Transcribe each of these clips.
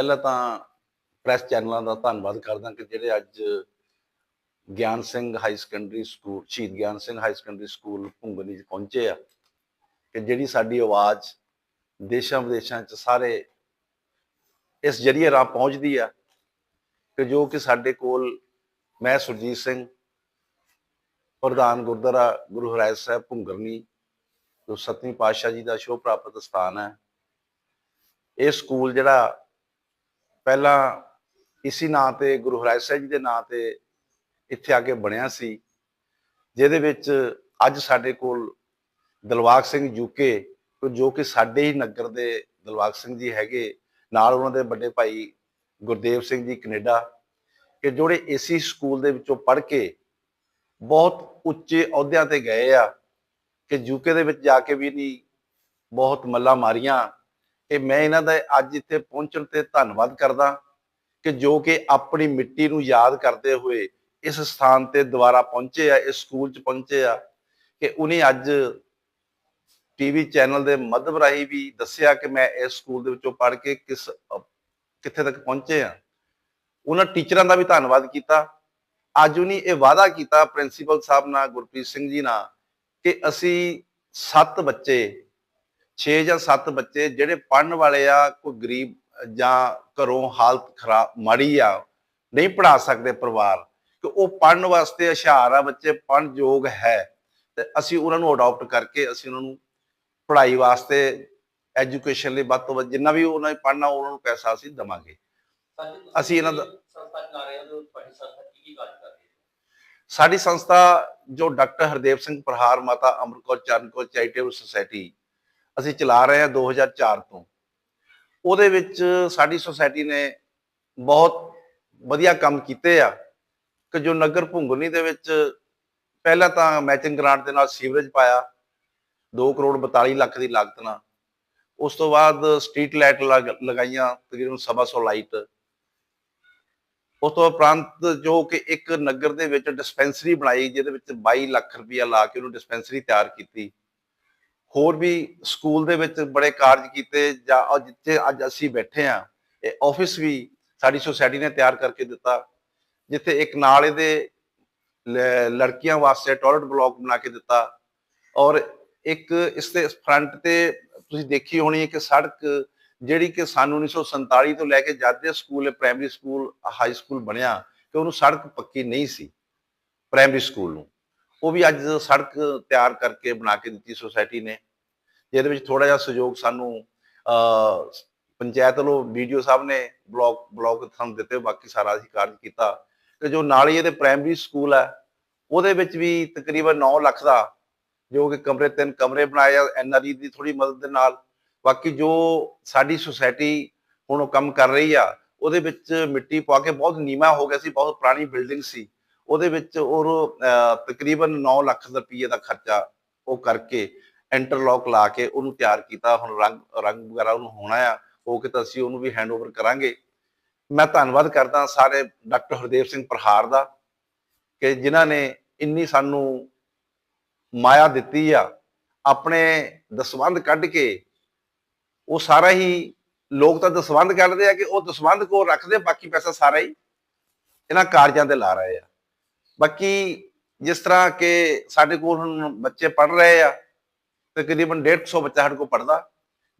ਪਹਿਲਾਂ ਤਾਂ ਪ੍ਰੈਸ ਚੈਨਲਾਂ ਦਾ ਧੰਨਵਾਦ ਕਰਦਾ ਕਿ ਜਿਹੜੇ ਅੱਜ ਗਿਆਨ ਸਿੰਘ ਹਾਈ ਸੈਕੰਡਰੀ ਸਕੂਲ ਸ਼ਹੀਦ Gian Singh high secondary school Bhungni 'ਚ ਪਹੁੰਚੇ ਆ ਕਿ ਜਿਹੜੀ ਸਾਡੀ ਆਵਾਜ਼ ਦੇਸ਼ਾਂ ਵਿਦੇਸ਼ਾਂ 'ਚ ਸਾਰੇ ਇਸ ਜਰੀਏ ਰਾਹ ਪਹੁੰਚਦੀ ਆ ਕਿ ਜੋ ਕਿ ਸਾਡੇ ਕੋਲ ਮੈਂ ਸੁਰਜੀਤ ਸਿੰਘ, ਪ੍ਰਧਾਨ ਗੁਰਦੁਆਰਾ ਗੁਰੂ ਹਰਿ ਸਾਹਿਬ ਭੁੰਗਰਨੀ ਜੋ ਸਤਵੀਂ ਪਾਤਸ਼ਾਹ ਜੀ ਦਾ ਸ਼ੋਅ ਪ੍ਰਾਪਤ ਸਥਾਨ ਹੈ, ਇਹ ਸਕੂਲ ਜਿਹੜਾ ਪਹਿਲਾਂ ਇਸੀ ਨਾਂ ਤੇ ਗੁਰੂ ਹਰਿ ਸਾਹਿਬ ਜੀ ਦੇ ਨਾਂ ਤੇ ਇੱਥੇ ਆ ਕੇ ਬਣਿਆ ਸੀ, ਜਿਹਦੇ ਵਿੱਚ ਅੱਜ ਸਾਡੇ ਕੋਲ ਦਿਲਵਾਗ ਸਿੰਘ ਯੂਕੇ ਜੋ ਕਿ ਸਾਡੇ ਹੀ ਨਗਰ ਦੇ ਦਿਲਵਾਗ ਸਿੰਘ ਜੀ ਹੈਗੇ, ਨਾਲ ਉਹਨਾਂ ਦੇ ਵੱਡੇ ਭਾਈ ਗੁਰਦੇਵ ਸਿੰਘ ਜੀ ਕੈਨੇਡਾ, ਕਿ ਜਿਹੜੇ ਏਸੀ ਸਕੂਲ ਦੇ ਵਿੱਚੋਂ ਪੜ੍ਹ ਕੇ ਬਹੁਤ ਉੱਚੇ ਅਹੁਦਿਆਂ ਤੇ ਗਏ ਆ, ਕਿ ਯੂਕੇ ਦੇ ਵਿੱਚ ਜਾ ਕੇ ਵੀ ਨਹੀਂ ਬਹੁਤ ਮੱਲਾ ਮਾਰੀਆਂ ਕਿ ਮੈਂ ਇਹਨਾਂ ਦਾ ਅੱਜ ਇੱਥੇ ਪਹੁੰਚਣ ਤੇ ਧੰਨਵਾਦ ਕਰਦਾ ਕਿ ਜੋ ਕਿ ਆਪਣੀ ਮਿੱਟੀ ਨੂੰ ਯਾਦ ਕਰਦੇ ਹੋਏ ਇਸ ਸਥਾਨ ਤੇ ਦੁਬਾਰਾ ਪਹੁੰਚੇ ਆ, ਇਸ ਸਕੂਲ 'ਚ ਪਹੁੰਚੇ ਆ ਕਿ ਉਹਨੇ ਅੱਜ ਟੀਵੀ ਚੈਨਲ ਦੇ ਮੱਧਮ ਰਾਹੀਂ ਵੀ ਦੱਸਿਆ ਕਿ ਮੈਂ ਇਸ ਸਕੂਲ ਦੇ ਵਿੱਚੋਂ ਪੜ੍ਹ ਕੇ ਕਿਸ, ਕਿੱਥੇ ਤੱਕ ਪਹੁੰਚੇ ਆ। ਉਹਨਾਂ ਟੀਚਰਾਂ ਦਾ ਵੀ ਧੰਨਵਾਦ ਕੀਤਾ। ਅੱਜ ਉਹਨੇ ਇਹ ਵਾਅਦਾ ਕੀਤਾ ਪ੍ਰਿੰਸੀਪਲ ਸਾਹਿਬ ਨਾਲ, ਗੁਰਪ੍ਰੀਤ ਸਿੰਘ ਜੀ ਨਾਲ ਕਿ ਅਸੀਂ ਸੱਤ ਬੱਚੇ 6 ਜਾਂ 7 ਬੱਚੇ ਜਿਹੜੇ ਪੜਨ ਵਾਲੇ ਆ ਕੋਈ ਗਰੀਬ ਜਾਂ ਘਰੋਂ ਹਾਲਤ ਖਰਾਬ ਮਾੜੀ ਆ ਨਹੀਂ ਪੜਾ ਸਕਦੇ ਪਰਿਵਾਰ ਕਿ ਉਹ ਪੜਨ ਵਾਸਤੇ ਹੁਸ਼ਿਆਰ ਆ ਬੱਚੇ ਪੜਨ ਯੋਗ ਹੈ ਤੇ ਅਸੀਂ ਉਹਨਾਂ ਨੂੰ ਅਡਾਪਟ ਕਰਕੇ ਅਸੀਂ ਉਹਨਾਂ ਨੂੰ ਪੜ੍ਹਾਈ ਵਾਸਤੇ ਐਜੂਕੇਸ਼ਨ ਲਈ ਵੱਧ ਤੋਂ ਵੱਧ ਜਿੰਨਾ ਵੀ ਉਹਨਾਂ ਨੇ ਪੜਨਾ ਉਹਨਾਂ ਨੂੰ ਪੈਸਾ ਅਸੀਂ ਦਵਾਂਗੇ। ਅਸੀਂ ਇਹਨਾਂ ਦਾ- ਸਾਡੀ ਸੰਸਥਾ ਜੋ ਡਾਕਟਰ ਹਰਦੇਵ ਸਿੰਘ ਪ੍ਰਹਾਰ ਮਾਤਾ ਅਮਰਕੌਰ ਚਰਨਕੌਰ ਚੈਰੀਟੇਬਲ ਸੁਸਾਇਟੀ ਅਸੀਂ ਚਲਾ ਰਹੇ ਹਾਂ 2004 ਤੋਂ। ਉਹਦੇ ਵਿੱਚ ਸਾਡੀ ਸੁਸਾਇਟੀ ਨੇ ਬਹੁਤ ਵਧੀਆ ਕੰਮ ਕੀਤੇ ਆ। ਕਿ ਜੋ ਨਗਰ ਭੁੰਗਨੀ ਦੇ ਵਿੱਚ ਪਹਿਲਾਂ ਤਾਂ ਮੈਚਿੰਗ ਗ੍ਰਾਂਟ ਦੇ ਨਾਲ ਸੀਵਰੇਜ ਪਾਇਆ 2 ਕਰੋੜ 42 ਲੱਖ ਦੀ ਲਾਗਤ ਨਾਲ। ਉਸ ਤੋਂ ਬਾਅਦ ਸਟਰੀਟ ਲਾਈਟ ਲਗਾਈਆਂ, ਤਕਰੀਬਨ ਸਵਾ ਸੌ ਲਾਈਟ। ਉਸ ਤੋਂ ਉਪਰੰਤ ਜੋ ਕਿ ਇੱਕ ਨਗਰ ਦੇ ਵਿੱਚ ਡਿਸਪੈਂਸਰੀ ਬਣਾਈ, ਜਿਹਦੇ ਵਿੱਚ 22 ਲੱਖ ਰੁਪਇਆ ਲਾ ਕੇ ਉਹਨੂੰ ਡਿਸਪੈਂਸਰੀ ਤਿਆਰ ਕੀਤੀ। ਹੋਰ ਵੀ ਸਕੂਲ ਦੇ ਵਿੱਚ ਬੜੇ ਕਾਰਜ ਕੀਤੇ ਜਾਂ ਅੱਜ ਜਿੱਥੇ ਅੱਜ ਅਸੀਂ ਬੈਠੇ ਆ ਇਹ ਆਫਿਸ ਵੀ ਸਾਡੀ ਸੋਸਾਇਟੀ ਨੇ ਤਿਆਰ ਕਰਕੇ ਦਿੱਤਾ, ਜਿੱਥੇ ਇੱਕ ਨਾਲ ਇਹਦੇ ਲੜਕੀਆਂ ਵਾਸਤੇ ਟਾਇਲਟ ਬਲਾਕ ਬਣਾ ਕੇ ਦਿੱਤਾ ਔਰ ਇੱਕ ਇਸ ਦੇ ਫਰੰਟ ਤੇ ਤੁਸੀਂ ਦੇਖੀ ਹੋਣੀ ਹੈ ਕਿ ਸੜਕ ਜਿਹੜੀ ਕਿ ਸਨ 1947 ਤੋਂ ਲੈ ਕੇ ਜਦ ਦੇ school primary school high school ਬਣਿਆ ਕਿ ਉਹਨੂੰ ਸੜਕ ਪੱਕੀ ਨਹੀਂ ਸੀ ਪ੍ਰਾਇਮਰੀ ਸਕੂਲ ਨੂੰ। ਉਹ ਵੀ ਅੱਜ ਸੜਕ ਤਿਆਰ ਕਰਕੇ ਬਣਾ ਕੇ ਦਿੱਤੀ ਸੁਸਾਇਟੀ ਨੇ, ਜਿਹਦੇ ਵਿੱਚ ਥੋੜਾ ਜਿਹਾ ਸਹਿਯੋਗ ਸਾਨੂੰ ਪੰਚਾਇਤ ਵੱਲੋਂ ਵੀਡੀਓ ਸਾਹਿਬ ਨੇ ਬਲਾਕ ਬਲਾਕ ਸਾਨੂੰ ਦਿੱਤੇ, ਬਾਕੀ ਸਾਰਾ ਅਸੀਂ ਕਾਰਜ ਕੀਤਾ। ਕਿ ਜੋ ਨਾਲ ਹੀ ਇਹਦੇ ਪ੍ਰਾਇਮਰੀ ਸਕੂਲ ਹੈ, ਉਹਦੇ ਵਿੱਚ ਵੀ ਤਕਰੀਬਨ 9 ਲੱਖ ਦਾ ਜੋ ਕਿ ਕਮਰੇ, ਤਿੰਨ ਕਮਰੇ ਬਣਾਏ ਆ ਐਨਆਰਈ ਦੀ ਥੋੜੀ ਮਦਦ ਦੇ ਨਾਲ। ਬਾਕੀ ਜੋ ਸਾਡੀ ਸੁਸਾਇਟੀ ਹੁਣ ਉਹ ਕੰਮ ਕਰ ਰਹੀ ਆ, ਉਹਦੇ ਵਿੱਚ ਮਿੱਟੀ ਪਾ ਕੇ ਬਹੁਤ ਨੀਵਾ ਹੋ ਗਿਆ ਸੀ, ਬਹੁਤ ਪੁਰਾਣੀ ਬਿਲਡਿੰਗ ਸੀ। ਉਹਦੇ ਵਿੱਚ ਉਹ ਤਕਰੀਬਨ 9 ਲੱਖ ਰੁਪਏ ਦਾ ਖਰਚਾ ਉਹ ਕਰਕੇ ਇੰਟਰਲੌਕ ਲਾ ਕੇ ਉਹਨੂੰ ਤਿਆਰ ਕੀਤਾ। ਹੁਣ ਰੰਗ ਰੰਗ ਵਗੈਰਾ ਉਹਨੂੰ ਹੋਣਾ ਆ ਉਹ ਕਿ ਤਾਂ ਅਸੀਂ ਉਹਨੂੰ ਵੀ ਹੈਂਡਓਵਰ ਕਰਾਂਗੇ। ਮੈਂ ਧੰਨਵਾਦ ਕਰਦਾ ਸਾਰੇ ਡਾਕਟਰ ਹਰਦੇਵ ਸਿੰਘ ਪ੍ਰਹਾਰ ਦਾ ਕਿ ਜਿਨ੍ਹਾਂ ਨੇ ਇੰਨੀ ਸਾਨੂੰ ਮਾਇਆ ਦਿੱਤੀ ਆ, ਆਪਣੇ ਦਸਵੰਧ ਕੱਢ ਕੇ ਉਹ ਸਾਰਾ ਹੀ ਲੋਕ ਤਾਂ ਦਸਵੰਧ ਕੱਢਦੇ ਆ ਕਿ ਉਹ ਦਸਵੰਧ ਕੋ ਰੱਖਦੇ ਬਾਕੀ ਪੈਸਾ ਸਾਰਾ ਹੀ ਇਹਨਾਂ ਕਾਰਜਾਂ ਤੇ ਲਾ ਰਹੇ ਆ। ਬਾਕੀ ਜਿਸ ਤਰ੍ਹਾਂ ਕਿ ਸਾਡੇ ਕੋਲ ਹੁਣ ਬੱਚੇ ਪੜ ਰਹੇ ਆ ਤਕਰੀਬਨ 150 ਬੱਚਾ ਸਾਡੇ ਕੋਲ ਪੜਦਾ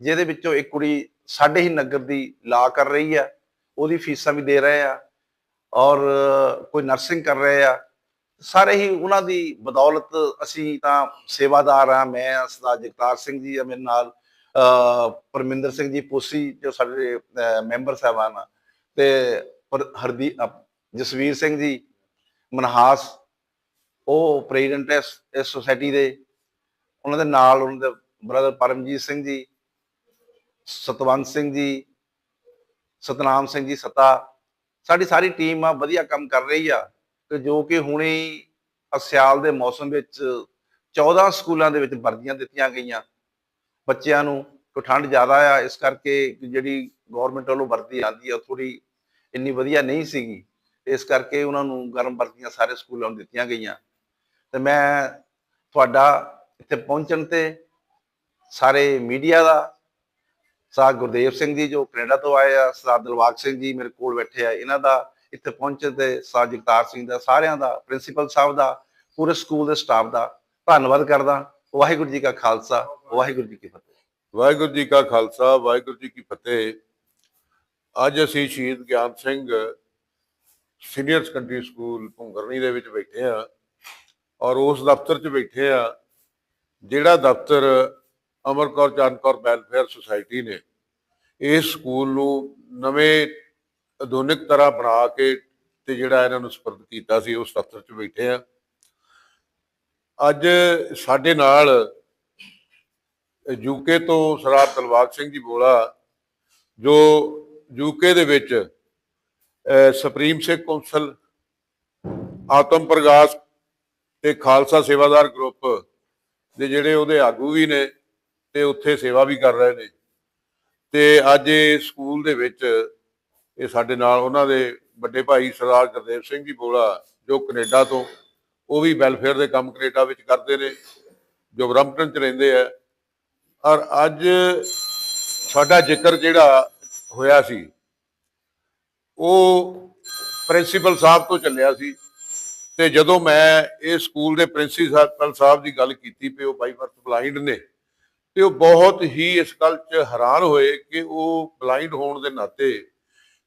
ਜਿਹਦੇ ਵਿੱਚੋਂ ਇੱਕ ਕੁੜੀ ਸਾਡੇ ਹੀ ਨਗਰ ਦੀ ਲਾ ਕਰ ਰਹੀ ਆ ਉਹਦੀ ਫੀਸਾਂ ਵੀ ਦੇ ਰਹੇ ਆ ਔਰ ਕੋਈ ਨਰਸਿੰਗ ਕਰ ਰਹੇ ਆ। ਸਾਰੇ ਹੀ ਉਹਨਾਂ ਦੀ ਬਦੌਲਤ ਅਸੀਂ ਤਾਂ ਸੇਵਾਦਾਰ ਆ ਮੈਂ ਆ, ਸਰਦਾਰ ਜਗਤਾਰ ਸਿੰਘ ਜੀ ਆ ਮੇਰੇ ਨਾਲ ਪਰਮਿੰਦਰ ਸਿੰਘ ਜੀ ਪੋਸੀ ਜੋ ਸਾਡੇ ਮੈਂਬਰ ਸਾਹਿਬਾਨ ਆ ਤੇ ਹਰਦੀ ਜਸਵੀਰ ਸਿੰਘ ਜੀ ਮਨਹਾਸ, ਉਹ ਪ੍ਰੈਜ਼ੀਡੈਂਟ ਇਸ ਇਸ ਸੁਸਾਇਟੀ ਦੇ। ਉਹਨਾਂ ਦੇ ਨਾਲ ਉਹਨਾਂ ਦੇ ਬ੍ਰਦਰ ਪਰਮਜੀਤ ਸਿੰਘ ਜੀ, ਸਤਵੰਤ ਸਿੰਘ ਜੀ, ਸਤਨਾਮ ਸਿੰਘ ਜੀ, ਸਤਾ। ਸਾਡੀ ਸਾਰੀ ਟੀਮ ਆ, ਵਧੀਆ ਕੰਮ ਕਰ ਰਹੀ ਆ। ਕਿ ਜੋ ਕਿ ਹੁਣੇ ਸਿਆਲ ਦੇ ਮੌਸਮ ਵਿੱਚ 14 ਸਕੂਲਾਂ ਦੇ ਵਿੱਚ ਵਰਦੀਆਂ ਦਿੱਤੀਆਂ ਗਈਆਂ। ਬੱਚਿਆਂ ਨੂੰ ਕੋ ਠੰਡ ਜ਼ਿਆਦਾ ਆ, ਇਸ ਕਰਕੇ ਜਿਹੜੀ ਗਵਰਨਮੈਂਟ ਵੱਲੋਂ ਵਰਦੀ ਆਂਦੀ ਆ ਥੋੜੀ ਇੰਨੀ ਵਧੀਆ ਨਹੀਂ ਸੀਗੀ। ਇਸ ਕਰਕੇ ਉਹਨਾਂ ਨੂੰ ਗਰਮ ਵਰਦੀਆਂ ਸਾਰੇ ਸਕੂਲਾਂ ਨੂੰ ਦਿੱਤੀਆਂ ਗਈਆਂ। ਤੇ ਮੈਂ ਤੁਹਾਡਾ ਇੱਥੇ ਪਹੁੰਚਣ ਤੇ ਸਾਰੇ ਮੀਡੀਆ ਦਾ ਸਰਦਾਰ ਗੁਰਦੇਵ ਸਿੰਘ ਜੀ ਜੋ ਕੈਨੇਡਾ ਤੋਂ ਆਏ ਆ ਸਰਦਾਰ ਦਿਲਵਾਗ ਸਿੰਘ ਜੀ ਮੇਰੇ ਕੋਲ ਬੈਠੇ ਆ, ਇਹਨਾਂ ਦਾ ਇੱਥੇ ਪਹੁੰਚਣ ਤੇ ਸਰਦਾਰ ਜਗਤਾਰ ਸਿੰਘ ਦਾ, ਸਾਰਿਆਂ ਦਾ, ਪ੍ਰਿੰਸੀਪਲ ਸਾਹਿਬ ਦਾ, ਪੂਰੇ ਸਕੂਲ ਦੇ ਸਟਾਫ ਦਾ ਧੰਨਵਾਦ ਕਰਦਾ। ਵਾਹਿਗੁਰੂ ਜੀ ਕਾ ਖਾਲਸਾ, ਵਾਹਿਗੁਰੂ ਜੀ ਕੀ ਫਤਿਹ। ਵਾਹਿਗੁਰੂ ਜੀ ਕਾ ਖਾਲਸਾ, ਵਾਹਿਗੁਰੂ ਜੀ ਕੀ ਫਤਿਹ। ਅੱਜ ਅਸੀਂ ਸ਼ਹੀਦ Gian Singh senior secondary school Bhungarni ਦੇ ਵਿੱਚ ਬੈਠੇ ਆ ਔਰ ਉਸ ਦਫ਼ਤਰ 'ਚ ਬੈਠੇ ਆ, ਜਿਹੜਾ ਦਫ਼ਤਰ ਅਮਰਕੌਰ ਚਾਂਦਕੌਰ ਵੈਲਫੇਅਰ ਸੁਸਾਇਟੀ ਨੇ ਇਸ ਸਕੂਲ ਨੂੰ ਨਵੇਂ ਆਧੁਨਿਕ ਤਰ੍ਹਾਂ ਬਣਾ ਕੇ ਤੇ ਜਿਹੜਾ ਇਹਨਾਂ ਨੂੰ ਸਪਰਦ ਕੀਤਾ ਸੀ, ਉਸ ਦਫ਼ਤਰ 'ਚ ਬੈਠੇ ਆ। ਅੱਜ ਸਾਡੇ ਨਾਲ ਯੂਕੇ ਤੋਂ ਸਰਦਾਰ ਦਲਵਾਗ ਸਿੰਘ ਜੀ ਬੋਲਾ, ਜੋ ਯੂਕੇ ਦੇ ਵਿੱਚ ਸੁਪਰੀਮ ਸਿੱਖ ਕੌਂਸਲ, ਆਤਮ ਪ੍ਰਗਾਸ ਤੇ ਖਾਲਸਾ ਸੇਵਾਦਾਰ ਗਰੁੱਪ ਦੇ ਜਿਹੜੇ ਉਹਦੇ ਆਗੂ ਵੀ ਨੇ ਤੇ ਉੱਥੇ ਸੇਵਾ ਵੀ ਕਰ ਰਹੇ ਨੇ। ਤੇ ਅੱਜ ਇਹ ਸਕੂਲ ਦੇ ਵਿੱਚ ਇਹ ਸਾਡੇ ਨਾਲ ਉਹਨਾਂ ਦੇ ਵੱਡੇ ਭਾਈ ਸਰਦਾਰ ਗੁਰਦੇਵ ਸਿੰਘ ਜੀ ਬੋਲਾ, ਜੋ ਕੈਨੇਡਾ ਤੋਂ, ਉਹ ਵੀ ਵੈਲਫੇਅਰ ਦੇ ਕੰਮ ਕੈਨੇਡਾ ਵਿੱਚ ਕਰਦੇ ਨੇ, ਜੋ ਬਰੰਪਟਨ ਚ ਰਹਿੰਦੇ ਆ। ਔਰ ਅੱਜ ਸਾਡਾ ਜ਼ਿਕਰ ਜਿਹੜਾ ਹੋਇਆ ਸੀ ਉਹ ਪ੍ਰਿੰਸੀਪਲ ਸਾਹਿਬ ਤੋਂ ਚੱਲਿਆ ਸੀ ਤੇ ਜਦੋਂ ਮੈਂ ਇਹ ਸਕੂਲ ਦੇ ਪ੍ਰਿੰਸੀਪਲ ਸਾਹਿਬ ਦੀ ਗੱਲ ਕੀਤੀ ਪਈ ਉਹ ਬਾਈ ਬਰਥ ਬਲਾਈਂਡ ਨੇ ਤੇ ਉਹ ਬਹੁਤ ਹੀ ਇਸ ਗੱਲ 'ਚ ਹੈਰਾਨ ਹੋਏ ਕਿ ਉਹ ਬਲਾਈਂਡ ਹੋਣ ਦੇ ਨਾਤੇ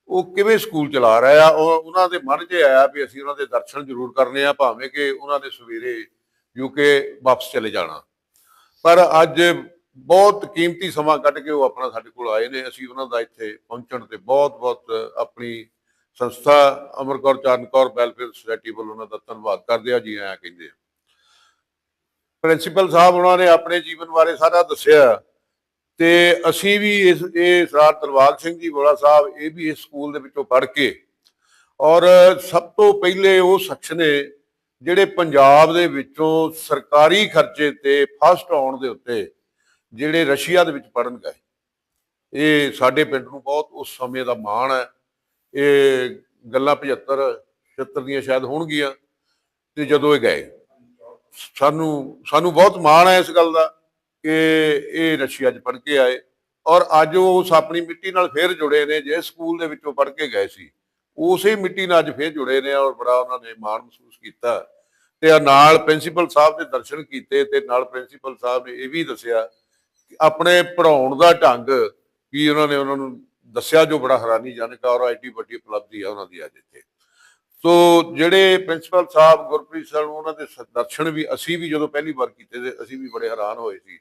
ਉਹ ਕਿਵੇਂ ਸਕੂਲ ਚਲਾ ਰਿਹਾ ਆ ਉਹ ਉਹਨਾਂ ਦੇ ਮਨ 'ਚ ਆਇਆ ਵੀ ਅਸੀਂ ਉਹਨਾਂ ਦੇ ਦਰਸ਼ਨ ਜ਼ਰੂਰ ਕਰਨੇ ਆ, ਭਾਵੇਂ ਕਿ ਉਹਨਾਂ ਦੇ ਸਵੇਰੇ ਯੂਕੇ ਵਾਪਸ ਚਲੇ ਜਾਣਾ। ਪਰ ਅੱਜ ਬਹੁਤ ਕੀਮਤੀ ਸਮਾਂ ਕੱਢ ਕੇ ਉਹ ਆਪਣਾ ਸਾਡੇ ਕੋਲ ਆਏ ਨੇ। ਅਸੀਂ ਉਹਨਾਂ ਦਾ ਇੱਥੇ ਪਹੁੰਚਣ ਤੇ ਬਹੁਤ ਬਹੁਤ ਆਪਣੀ ਸੰਸਥਾ ਅਮਰਕੌਰ ਚਾਨਕੌਰ ਵੈਲਫੇਅਰ ਸੁਸਾਇਟੀ ਵੱਲੋਂ ਉਹਨਾਂ ਦਾ ਧੰਨਵਾਦ ਕਰਦੇ ਆ ਜੀ ਆਇਆਂ ਕਹਿੰਦੇ ਆ। ਪ੍ਰਿੰਸੀਪਲ ਸਾਹਿਬ ਉਹਨਾਂ ਨੇ ਆਪਣੇ ਜੀਵਨ ਬਾਰੇ ਸਾਰਾ ਦੱਸਿਆ ਤੇ ਅਸੀਂ ਵੀ ਇਸ, ਇਹ ਸਰਦਾਰ ਦਲਵਾਗ ਸਿੰਘ ਜੀ ਬੋਲਾ ਸਾਹਿਬ, ਇਹ ਵੀ ਇਸ ਸਕੂਲ ਦੇ ਵਿੱਚੋਂ ਪੜ੍ਹ ਕੇ ਔਰ ਸਭ ਤੋਂ ਪਹਿਲੇ ਉਹ ਸ਼ਖਸ ਨੇ ਜਿਹੜੇ ਪੰਜਾਬ ਦੇ ਵਿੱਚੋਂ ਸਰਕਾਰੀ ਖਰਚੇ ਤੇ ਫਸਟ ਆਉਣ ਦੇ ਉੱਤੇ ਜਿਹੜੇ ਰਸ਼ੀਆ ਦੇ ਵਿੱਚ ਪੜਨ ਗਏ। ਇਹ ਸਾਡੇ ਪਿੰਡ ਨੂੰ ਬਹੁਤ ਉਸ ਸਮੇਂ ਦਾ ਮਾਣ ਹੈ। ਇਹ ਗੱਲਾਂ 75 76 ਦੀਆਂ ਸ਼ਾਇਦ ਹੋਣਗੀਆਂ ਤੇ ਜਦੋਂ ਇਹ ਗਏ। ਸਾਨੂੰ ਸਾਨੂੰ ਬਹੁਤ ਮਾਣ ਹੈ ਇਸ ਗੱਲ ਦਾ ਕਿ ਇਹ ਰਸ਼ੀਆ 'ਚ ਪੜ੍ਹ ਕੇ ਆਏ ਔਰ ਅੱਜ ਉਹ ਉਸ ਆਪਣੀ ਮਿੱਟੀ ਨਾਲ ਫੇਰ ਜੁੜੇ ਨੇ ਜੇ ਸਕੂਲ ਦੇ ਵਿੱਚੋਂ ਪੜ੍ਹ ਕੇ ਗਏ ਸੀ। ਉਸੇ ਮਿੱਟੀ ਨਾਲ ਅੱਜ ਫੇਰ ਜੁੜੇ ਨੇ ਔਰ ਬੜਾ ਉਹਨਾਂ ਨੇ ਮਾਣ ਮਹਿਸੂਸ ਕੀਤਾ। ਤੇ ਨਾਲ ਪ੍ਰਿੰਸੀਪਲ ਸਾਹਿਬ ਦੇ ਦਰਸ਼ਨ ਕੀਤੇ ਤੇ ਨਾਲ ਪ੍ਰਿੰਸੀਪਲ ਸਾਹਿਬ ਨੇ ਇਹ ਵੀ ਦੱਸਿਆ ਆਪਣੇ ਪੜਾਉਣ ਦਾ ਢੰਗ ਵੀ ਉਹਨਾਂ ਨੇ ਉਹਨਾਂ ਨੂੰ ਦੱਸਿਆ ਜੋ ਬੜਾ ਹੈਰਾਨੀਜਨਕ ਆ ਔਰ ਐਡੀ ਵੱਡੀ ਉਪਲਬਧੀ ਆ ਉਹਨਾਂ ਦੀ ਅੱਜ ਇੱਥੇ। ਸੋ ਜਿਹੜੇ ਪ੍ਰਿੰਸੀਪਲ ਸਾਹਿਬ ਗੁਰਪ੍ਰੀਤ ਸਰ ਉਹਨਾਂ ਦੇ ਦਰਸ਼ਨ ਵੀ ਅਸੀਂ ਵੀ ਜਦੋਂ ਪਹਿਲੀ ਵਾਰ ਕੀਤੇ ਤੇ ਅਸੀਂ ਵੀ ਬੜੇ ਹੈਰਾਨ ਹੋਏ ਸੀ।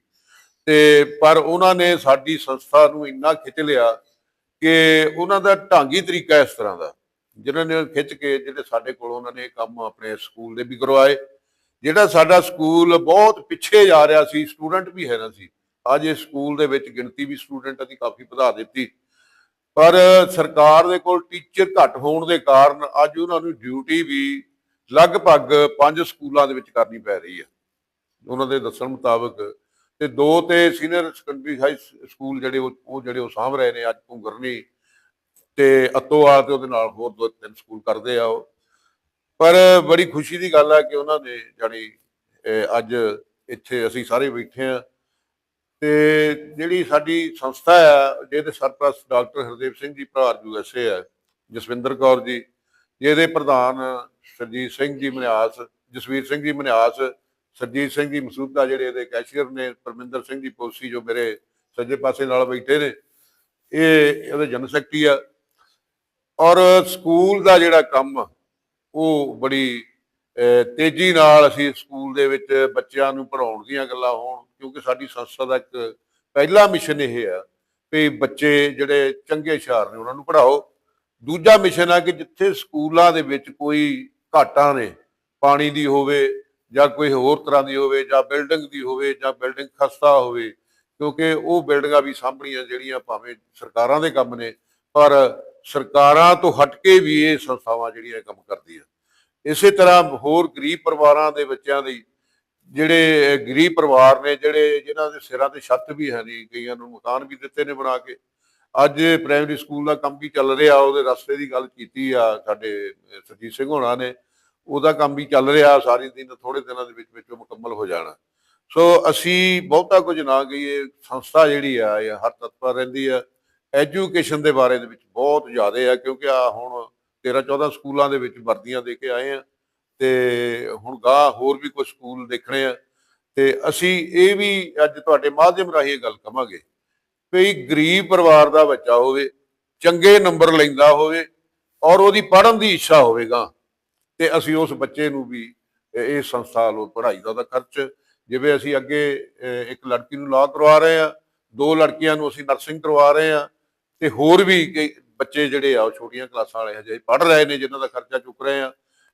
ਤੇ ਪਰ ਉਹਨਾਂ ਨੇ ਸਾਡੀ ਸੰਸਥਾ ਨੂੰ ਇੰਨਾ ਖਿੱਚ ਲਿਆ ਕਿ ਉਹਨਾਂ ਦਾ ਢੰਗੀ ਤਰੀਕਾ ਇਸ ਤਰ੍ਹਾਂ ਦਾ। ਜਿਨ੍ਹਾਂ ਨੇ ਖਿੱਚ ਕੇ ਜਿਹੜੇ ਸਾਡੇ ਕੋਲ ਉਹਨਾਂ ਨੇ ਕੰਮ ਆਪਣੇ ਸਕੂਲ ਦੇ ਵੀ ਕਰਵਾਏ, ਜਿਹੜਾ ਸਾਡਾ ਸਕੂਲ ਬਹੁਤ ਪਿੱਛੇ ਜਾ ਰਿਹਾ ਸੀ, ਸਟੂਡੈਂਟ ਵੀ ਹੈ ਨਾ ਸੀ ਅੱਜ ਇਸ ਸਕੂਲ ਦੇ ਵਿੱਚ ਗਿਣਤੀ ਵੀ ਸਟੂਡੈਂਟਾਂ ਦੀ ਕਾਫੀ ਵਧਾ ਦਿੱਤੀ। ਪਰ ਸਰਕਾਰ ਦੇ ਕੋਲ ਟੀਚਰ ਘੱਟ ਹੋਣ ਦੇ ਕਾਰਨ ਅੱਜ ਉਹਨਾਂ ਨੂੰ ਡਿਊਟੀ ਵੀ ਲਗਭਗ ਪੰਜ ਸਕੂਲਾਂ ਦੇ ਵਿੱਚ ਕਰਨੀ ਪੈ ਰਹੀ ਹੈ। ਉਹਨਾਂ ਦੇ ਦੱਸਣ ਮੁਤਾਬਕ ਤੇ ਦੋ ਤੇ ਸੀਨੀਅਰ ਸੈਕੰਡਰੀ ਹਾਈ ਸਕੂਲ ਜਿਹੜੇ ਉਹ ਉਹ ਜਿਹੜੇ ਉਹ ਸਾਂਭ ਰਹੇ ਨੇ ਅੱਜ ਭੁੰਗਰਨੀ ਤੇ ਅਤੋਆ ਤੇ ਉਹਦੇ ਨਾਲ ਹੋਰ ਦੋ ਤਿੰਨ ਸਕੂਲ ਕਰਦੇ ਆ ਉਹ। ਪਰ ਬੜੀ ਖੁਸ਼ੀ ਦੀ ਗੱਲ ਹੈ ਕਿ ਉਹਨਾਂ ਨੇ ਜਾਣੀ ਅੱਜ ਇੱਥੇ ਅਸੀਂ ਸਾਰੇ ਬੈਠੇ ਆ ਤੇ ਜਿਹੜੀ ਸਾਡੀ ਸੰਸਥਾ ਆ, ਜਿਹਦੇ ਸਰਪ੍ਰਸਤ doctor Hardev Singh ji ਭਰਾਰ U S A ਆ, ਜਸਵਿੰਦਰ ਕੌਰ ਜੀ, ਜਿਹਦੇ ਪ੍ਰਧਾਨ ਸਰਜੀਤ ਸਿੰਘ ਜੀ ਮਨਿਆਸ, ਜਸਵੀਰ ਸਿੰਘ ਜੀ ਮਨਿਆਸ, ਸਰਜੀਤ ਸਿੰਘ ਜੀ ਮਸੂਦਾ ਜਿਹੜੇ ਇਹਦੇ ਕੈਸ਼ੀਅਰ ਨੇ, ਪਰਮਿੰਦਰ ਸਿੰਘ ਜੀ ਪੋਸੀ ਜੋ ਮੇਰੇ ਸੱਜੇ ਪਾਸੇ ਨਾਲ ਬੈਠੇ ਨੇ, ਇਹ ਇਹਦੇ ਜਨਰਲ ਸੈਕਟਰੀ ਆ। ਔਰ ਸਕੂਲ ਦਾ ਜਿਹੜਾ ਕੰਮ, ਉਹ ਬੜੀ ਤੇਜ਼ੀ ਨਾਲ ਅਸੀਂ ਸਕੂਲ ਦੇ ਵਿੱਚ ਬੱਚਿਆਂ ਨੂੰ ਪੜ੍ਹਾਉਣ ਦੀਆਂ ਗੱਲਾਂ ਹੋਣ ਕਿਉਂਕਿ ਸਾਡੀ ਸੰਸਥਾ ਦਾ ਇੱਕ ਪਹਿਲਾ ਮਿਸ਼ਨ ਇਹ ਆ ਵੀ ਬੱਚੇ ਜਿਹੜੇ ਚੰਗੇ ਹੁਸ਼ਿਆਰ ਨੇ ਉਹਨਾਂ ਨੂੰ ਪੜ੍ਹਾਓ। ਦੂਜਾ ਮਿਸ਼ਨ ਆ ਕਿ ਜਿੱਥੇ ਸਕੂਲਾਂ ਦੇ ਵਿੱਚ ਕੋਈ ਘਾਟਾਂ ਨੇ, ਪਾਣੀ ਦੀ ਹੋਵੇ ਜਾਂ ਕੋਈ ਹੋਰ ਤਰ੍ਹਾਂ ਦੀ ਹੋਵੇ ਜਾਂ ਬਿਲਡਿੰਗ ਦੀ ਹੋਵੇ ਜਾਂ ਬਿਲਡਿੰਗ ਖਸਤਾ ਹੋਵੇ, ਕਿਉਂਕਿ ਉਹ ਬਿਲਡਿੰਗਾਂ ਵੀ ਸਾਂਭਣੀਆਂ ਜਿਹੜੀਆਂ ਭਾਵੇਂ ਸਰਕਾਰਾਂ ਦੇ ਕੰਮ ਨੇ, ਪਰ ਸਰਕਾਰਾਂ ਤੋਂ ਹਟ ਕੇ ਵੀ ਇਹ ਸੰਸਥਾਵਾਂ ਜਿਹੜੀਆਂ ਕੰਮ ਕਰਦੀਆਂ। ਇਸੇ ਤਰ੍ਹਾਂ ਹੋਰ ਗਰੀਬ ਪਰਿਵਾਰਾਂ ਦੇ ਬੱਚਿਆਂ ਦੀ ਜਿਹੜੇ ਗਰੀਬ ਪਰਿਵਾਰ ਨੇ ਜਿਹੜੇ ਜਿਨ੍ਹਾਂ ਦੇ ਸਿਰਾਂ ਤੇ ਛੱਤ ਵੀ ਹੈ ਨਹੀਂ ਕਈਆਂ ਨੂੰ ਮਕਾਨ ਵੀ ਦਿੱਤੇ ਨੇ ਬਣਾ ਕੇ। ਅੱਜ ਪ੍ਰਾਇਮਰੀ ਸਕੂਲ ਦਾ ਕੰਮ ਵੀ ਚੱਲ ਰਿਹਾ ਉਹਦੇ ਰਸਤੇ ਦੀ ਗੱਲ ਕੀਤੀ ਆ ਸਾਡੇ ਅਹ, ਸਰਜੀਤ ਸਿੰਘ ਹੋਣਾ ਨੇ। ਉਹਦਾ ਕੰਮ ਵੀ ਚੱਲ ਰਿਹਾ ਸਾਰੀ ਦਿਨ ਥੋੜੇ ਦਿਨਾਂ ਦੇ ਵਿੱਚ ਵਿੱਚ ਮੁਕੰਮਲ ਹੋ ਜਾਣਾ। ਸੋ ਅਸੀਂ ਬਹੁਤਾ ਕੁਝ ਨਾ ਕਹੀਏ ਸੰਸਥਾ ਜਿਹੜੀ ਆ ਇਹ ਹਰ ਤਤਪਰ ਰਹਿੰਦੀ ਆ। ਐਜੂਕੇਸ਼ਨ ਦੇ ਬਾਰੇ ਦੇ ਵਿੱਚ ਬਹੁਤ ਜ਼ਿਆਦਾ ਆ ਕਿਉਂਕਿ ਆ ਹੁਣ 13 14 ਸਕੂਲਾਂ ਦੇ ਵਿੱਚ ਵਰਦੀਆਂ ਦੇ ਕੇ ਆਏ ਆ। ਤੇ ਹੁਣ ਗਾਂ ਹੋਰ ਵੀ ਕੁਝ ਸਕੂਲ ਦੇਖਣੇ ਆ। ਤੇ ਅਸੀਂ ਇਹ ਵੀ ਅੱਜ ਤੁਹਾਡੇ ਮਾਧਿਅਮ ਰਾਹੀਂ ਇਹ ਗੱਲ ਕਵਾਂਗੇ ਵੀ ਗਰੀਬ ਪਰਿਵਾਰ ਦਾ ਬੱਚਾ ਹੋਵੇ, ਚੰਗੇ ਨੰਬਰ ਲੈਂਦਾ ਹੋਵੇ ਔਰ ਉਹਦੀ ਪੜ੍ਹਨ ਦੀ ਇੱਛਾ ਹੋਵੇਗਾ ਤੇ ਅਸੀਂ ਉਸ ਬੱਚੇ ਨੂੰ ਵੀ ਇਹ ਸੰਸਥਾ ਵੱਲੋਂ ਪੜ੍ਹਾਈ ਦਾ ਉਹਦਾ ਖਰਚ, ਜਿਵੇਂ ਅਸੀਂ ਅੱਗੇ ਇੱਕ ਲੜਕੀ ਨੂੰ ਲਾਅ ਕਰਵਾ ਰਹੇ ਆ ਦੋ ਲੜਕੀਆਂ ਨੂੰ ਅਸੀਂ ਨਰਸਿੰਗ ਕਰਵਾ ਰਹੇ ਆ ਤੇ ਹੋਰ ਵੀ ਕਈ ਬੱਚੇ ਜਿਹੜੇ ਆ ਉਹ ਛੋਟੀਆਂ ਕਲਾਸਾਂ ਵਾਲੇ ਹਜੇ ਪੜ੍ਹ ਰਹੇ ਨੇ, ਜਿਨ੍ਹਾਂ ਦਾ ਖਰਚਾ ਚੁੱਕ ਰਹੇ ਆ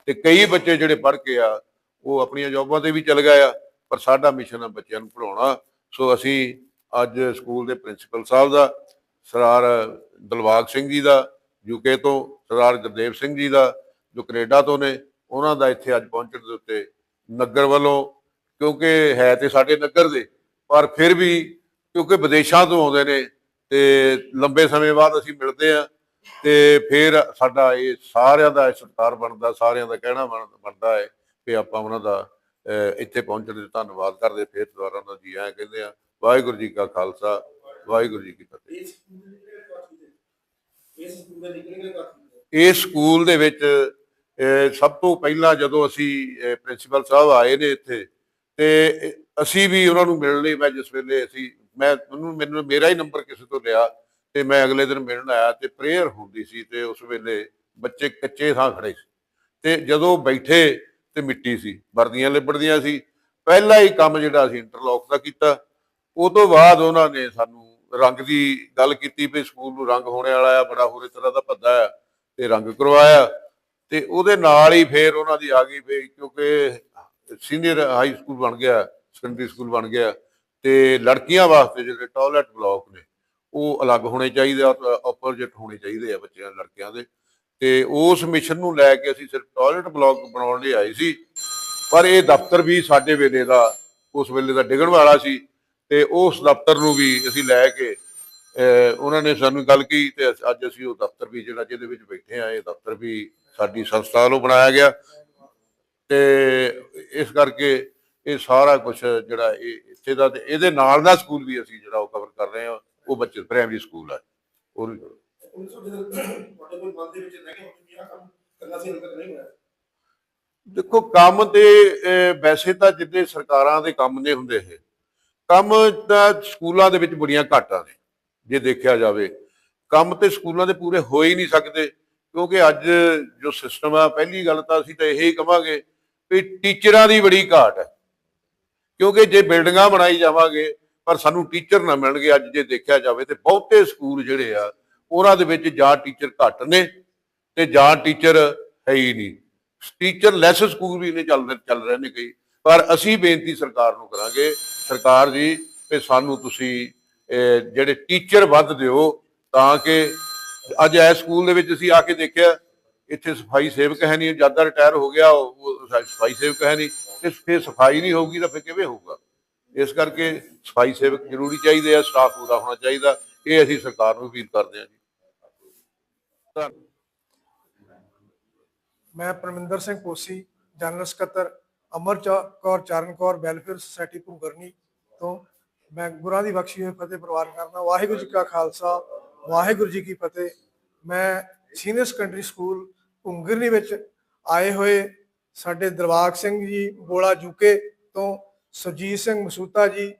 ਤੇ ਕਈ ਬੱਚੇ ਜਿਹੜੇ ਪੜ੍ਹ ਕੇ ਆ, ਉਹ ਆਪਣੀਆਂ ਜੌਬਾਂ ਤੇ ਵੀ ਚਲ ਗਏ ਆ, ਪਰ ਸਾਡਾ ਮਿਸ਼ਨ ਆ ਬੱਚਿਆਂ ਨੂੰ ਪੜ੍ਹਾਉਣਾ। ਸੋ ਅਸੀਂ ਅੱਜ ਸਕੂਲ ਦੇ ਪ੍ਰਿੰਸੀਪਲ ਸਾਹਿਬ ਦਾ, ਸਰਦਾਰ ਦਲਵਾਗ ਸਿੰਘ ਜੀ ਦਾ ਯੂਕੇ ਤੋਂ ਸਰਦਾਰ ਗੁਰਦੇਵ ਸਿੰਘ ਜੀ ਦਾ, ਜੋ ਕੈਨੇਡਾ ਤੋਂ ਨੇ, ਉਹਨਾਂ ਦਾ ਇੱਥੇ ਅੱਜ ਪਹੁੰਚਣ ਦੇ ਉੱਤੇ ਨਗਰ ਵੱਲੋਂ, ਕਿਉਂਕਿ ਹੈ ਤੇ ਸਾਡੇ ਨਗਰ ਦੇ, ਪਰ ਫਿਰ ਵੀ ਕਿਉਂਕਿ ਵਿਦੇਸ਼ਾਂ ਤੋਂ ਆਉਂਦੇ ਨੇ, ਤੇ ਲੰਬੇ ਸਮੇਂ ਬਾਅਦ ਅਸੀਂ ਮਿਲਦੇ ਆ ਤੇ ਫਿਰ ਸਾਡਾ ਇਹ ਸਾਰਿਆਂ ਦਾ ਸਤਿਕਾਰ ਬਣਦਾ ਸਾਰਿਆਂ ਦਾ ਕਹਿਣਾ ਬਣ- ਬਣਦਾ ਹੈ ਕਿ ਆਪਾਂ ਉਹਨਾਂ ਦਾ ਇੱਥੇ ਪਹੁੰਚਣ ਦੇ ਧੰਨਵਾਦ ਕਰਦੇ ਫਿਰ ਦੁਬਾਰਾ ਉਹਨਾਂ ਜੀ ਆਇਆਂ ਕਹਿੰਦੇ ਆ ਵਾਹਿਗੁਰੂ ਜੀ ਕਾ ਖਾਲਸਾ ਵਾਹਿਗੁਰੂ ਜੀ ਕੀ ਫਤਿਹ। ਇਸ ਸਕੂਲ ਦੇ ਵਿੱਚ ਸਭ ਤੋਂ ਪਹਿਲਾਂ ਜਦੋਂ ਅਸੀਂ ਪ੍ਰਿੰਸੀਪਲ ਸਾਹਿਬ ਆਏ ਨੇ ਇੱਥੇ ਤੇ ਅਸੀਂ ਵੀ ਉਹਨਾਂ ਨੂੰ ਮਿਲਣ ਲਈ ਮੈਂ ਜਿਸ ਵੇਲੇ ਅਸੀਂ ਮੈਂ ਮੈਨੂੰ ਮੈਨੂੰ ਮੇਰਾ ਹੀ ਨੰਬਰ ਕਿਸੇ ਤੋਂ ਲਿਆ ਤੇ ਮੈਂ ਅਗਲੇ ਦਿਨ ਮਿਲਣ ਆਇਆ ਤੇ ਪ੍ਰੇਅਰ ਹੁੰਦੀ ਸੀ ਤੇ ਉਸ ਵੇਲੇ ਬੱਚੇ ਕੱਚੇ ਥਾਂ ਖੜੇ ਸੀ। ਤੇ ਜਦੋਂ ਬੈਠੇ ਤੇ ਮਿੱਟੀ ਸੀ, ਵਰਦੀਆਂ ਲਿਬੜਦੀਆਂ ਸੀ। ਪਹਿਲਾ ਹੀ ਕੰਮ ਜਿਹੜਾ ਅਸੀਂ ਇੰਟਰਲੌਕ ਦਾ ਕੀਤਾ। ਉਹ ਤੋਂ ਬਾਅਦ ਉਹਨਾਂ ਨੇ ਸਾਨੂੰ ਰੰਗ ਦੀ ਗੱਲ ਕੀਤੀ ਵੀ ਸਕੂਲ ਨੂੰ ਰੰਗ ਹੋਣੇ ਵਾਲਾ ਆ, ਬੜਾ ਹੋਰੇ ਤਰ੍ਹਾਂ ਦਾ ਭੱਦਾ ਆ ਤੇ ਰੰਗ ਕਰਵਾਇਆ। ਤੇ ਉਹਦੇ ਨਾਲ ਹੀ ਫੇਰ ਉਹਨਾਂ ਦੀ ਆ ਗਈ ਵੀ ਕਿਉਂਕਿ ਸੀਨੀਅਰ ਹਾਈ ਸਕੂਲ ਬਣ ਗਿਆ ਸੈਕੰਡਰੀ ਸਕੂਲ ਬਣ ਗਿਆ ਤੇ ਲੜਕੀਆਂ ਵਾਸਤੇ ਜਿਹੜੇ ਟਾਇਲਟ ਬਲਾਕ ਨੇ ਉਹ ਅਲੱਗ ਹੋਣੇ ਚਾਹੀਦੇ ਆ ਆਪੋਜੀਟ ਹੋਣੇ ਚਾਹੀਦੇ ਆ ਬੱਚਿਆਂ, ਲੜਕਿਆਂ ਦੇ। ਤੇ ਉਸ ਮਿਸ਼ਨ ਨੂੰ ਲੈ ਕੇ ਅਸੀਂ ਸਿਰਫ ਟਾਇਲਟ ਬਲਾਕ ਬਣਾਉਣ ਲਈ ਆਏ ਸੀ। ਪਰ ਇਹ ਦਫ਼ਤਰ ਵੀ ਸਾਡੇ ਵੇਲੇ ਦਾ, ਉਸ ਵੇਲੇ ਦਾ ਡਿੱਗਣ ਵਾਲਾ ਸੀ ਤੇ ਉਸ ਦਫ਼ਤਰ ਨੂੰ ਵੀ ਅਸੀਂ ਲੈ ਕੇ ਉਹਨਾਂ ਨੇ ਸਾਨੂੰ ਗੱਲ ਕੀ ਤੇ ਅੱਜ ਅਸੀਂ ਉਹ ਦਫ਼ਤਰ ਵੀ ਜਿਹੜਾ ਜਿਹਦੇ ਵਿੱਚ ਬੈਠੇ ਆ, ਇਹ ਦਫ਼ਤਰ ਵੀ ਸਾਡੀ ਸੰਸਥਾ ਵੱਲੋਂ ਬਣਾਇਆ ਗਿਆ। ਤੇ ਇਸ ਕਰਕੇ ਇਹ ਸਾਰਾ ਕੁਝ ਜਿਹੜਾ ਇਹ ਇੱਥੇ ਦਾ ਤੇ ਇਹਦੇ ਨਾਲ ਦਾ ਸਕੂਲ ਵੀ ਅਸੀਂ ਜਿਹੜਾ ਉਹ ਕਵਰ ਕਰ ਰਹੇ ਹਾਂ। ਉਹ ਬੱਚੇ ਪ੍ਰਾਇਮਰੀ ਸਕੂਲ ਹੈ ਉਹ ਦੇਖੋ, ਕੰਮ ਤੇ ਵੈਸੇ ਤਾਂ ਜਿੱਦੇ ਸਰਕਾਰਾਂ ਦੇ ਕੰਮ ਨੇ ਹੁੰਦੇ ਇਹ, ਕੰਮ ਤਾਂ ਸਕੂਲਾਂ ਦੇ ਵਿੱਚ ਬੜੀਆਂ ਘਾਟਾਂ ਨੇ, ਜੇ ਦੇਖਿਆ ਜਾਵੇ। ਕੰਮ ਤੇ ਸਕੂਲਾਂ ਦੇ ਪੂਰੇ ਹੋ ਹੀ ਨਹੀਂ ਸਕਦੇ, ਕਿਉਂਕਿ ਅੱਜ ਜੋ ਸਿਸਟਮ ਆ, ਪਹਿਲੀ ਗੱਲ ਤਾਂ ਅਸੀਂ ਤਾਂ ਇਹੀ ਕਵਾਂਗੇ ਵੀ ਟੀਚਰਾਂ ਦੀ ਬੜੀ ਘਾਟ ਹੈ। ਕਿਉਂਕਿ ਜੇ ਬਿਲਡਿੰਗਾਂ ਬਣਾਈ ਜਾਵਾਂਗੇ ਪਰ ਸਾਨੂੰ ਟੀਚਰ ਨਾ ਮਿਲਣਗੇ ਅੱਜ ਜੇ ਦੇਖਿਆ ਜਾਵੇ ਤੇ ਬਹੁਤੇ ਸਕੂਲ ਜਿਹੜੇ ਆ, ਉਹਨਾਂ ਦੇ ਵਿੱਚ ਜਾਂ ਟੀਚਰ ਘੱਟ ਨੇ ਤੇ ਜਾਂ ਟੀਚਰ ਹੈ ਹੀ ਨਹੀਂ। ਟੀਚਰ ਲੈਸ ਸਕੂਲ ਵੀ ਨੇ ਚੱਲ ਚੱਲ ਰਹੇ ਨੇ ਕਈ। ਪਰ ਅਸੀਂ ਬੇਨਤੀ ਸਰਕਾਰ ਨੂੰ ਕਰਾਂਗੇ, ਸਰਕਾਰ ਜੀ ਕਿ ਸਾਨੂੰ ਤੁਸੀਂ ਜਿਹੜੇ ਟੀਚਰ ਵੱਧ ਦਿਓ ਤਾਂ ਕਿ ਅੱਜ ਐ ਸਕੂਲ ਦੇ ਵਿੱਚ ਅਸੀਂ ਆ ਕੇ ਦੇਖਿਆ, ਇੱਥੇ ਸਫ਼ਾਈ ਸੇਵਕ ਹੈ ਨਹੀਂ ਜ਼ਿਆਦਾ ਰਿਟਾਇਰ ਹੋ ਗਿਆ ਉਹ ਸਫ਼ਾਈ ਸੇਵਕ ਹੈ ਨਹੀਂ। ਤੇ ਫਿਰ ਸਫ਼ਾਈ ਨਹੀਂ ਹੋਊਗੀ ਤਾਂ ਫਿਰ ਕਿਵੇਂ ਹੋਊਗਾ? ਇਸ ਕਰਕੇ ਸਫ਼ਾਈ ਸੇਵਕ ਜ਼ਰੂਰੀ ਚਾਹੀਦੇ ਆ, ਸਟਾਫ ਪੂਰਾ ਹੋਣਾ ਚਾਹੀਦਾ। ਇਹ ਅਸੀਂ ਸਰਕਾਰ ਨੂੰ ਅਪੀਲ ਕਰਦੇ ਹਾਂ ਜੀ। ਧੰਨ- ਮੈਂ ਪਰਮਿੰਦਰ ਸਿੰਘ ਕੋਸੀ ਜਨਰਲ ਸਕੱਤਰ, ਅਮਰ ਚੌ- ਕੌਰ ਚਰਨ ਕੌਰ, ਵੈਲਫੇਅਰ ਸੁਸਾਇਟੀ ਭੁਗਰਨੀ ਤੋਂ। ਮੈਂ ਗੁਰਾਂ ਦੀ ਬਖਸ਼ੀ ਹੋਈ, ਫਤਿਹ ਪ੍ਰਵਾਨ ਕਰਦਾ। ਵਾਹਿਗੁਰੂ ਜੀ ਕਾ ਖਾਲਸਾ, ਵਾਹਿਗੁਰੂ ਜੀ ਕੀ ਫਤਿਹ। ਮੈਂ ਸੀਨੀਅਰ ਸੈਕੰਡਰੀ ਸਕੂਲ ਭੁੰਗਰਨੀ ਵਿੱਚ ਆਏ ਹੋਏ ਸਾਡੇ ਦਰਬਾਗ ਸਿੰਘ ਜੀ, ਬੋਲਾ ਜੂਕੇ ਤੋਂ ਸੁਰਜੀਤ ਸਿੰਘ ਮਸੂਤਾ ਜੀ,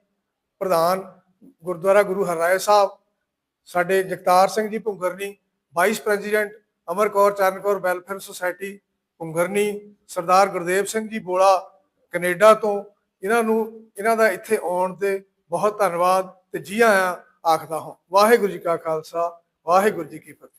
ਪ੍ਰਧਾਨ ਗੁਰਦੁਆਰਾ ਗੁਰੂ ਹਰਰਾਏ ਸਾਹਿਬ, ਸਾਡੇ Jagtar Singh ji Bhungarni vice president Amar Kaur, Charan Kaur welfare society Bhungarni, Sardar Gurdev Singh ji Bola, Canada ਤੋਂ, ਇਹਨਾਂ ਨੂੰ, ਇਹਨਾਂ ਦਾ ਇੱਥੇ ਆਉਣ ਤੇ ਬਹੁਤ ਧੰਨਵਾਦ ਤੇ ਜੀ ਆਇਆਂ ਆਖਦਾ ਹਾਂ। ਵਾਹਿਗੁਰੂ ਜੀ ਕਾ ਖਾਲਸਾ, ਵਾਹਿਗੁਰੂ ਜੀ ਕੀ ਫਤਿਹ।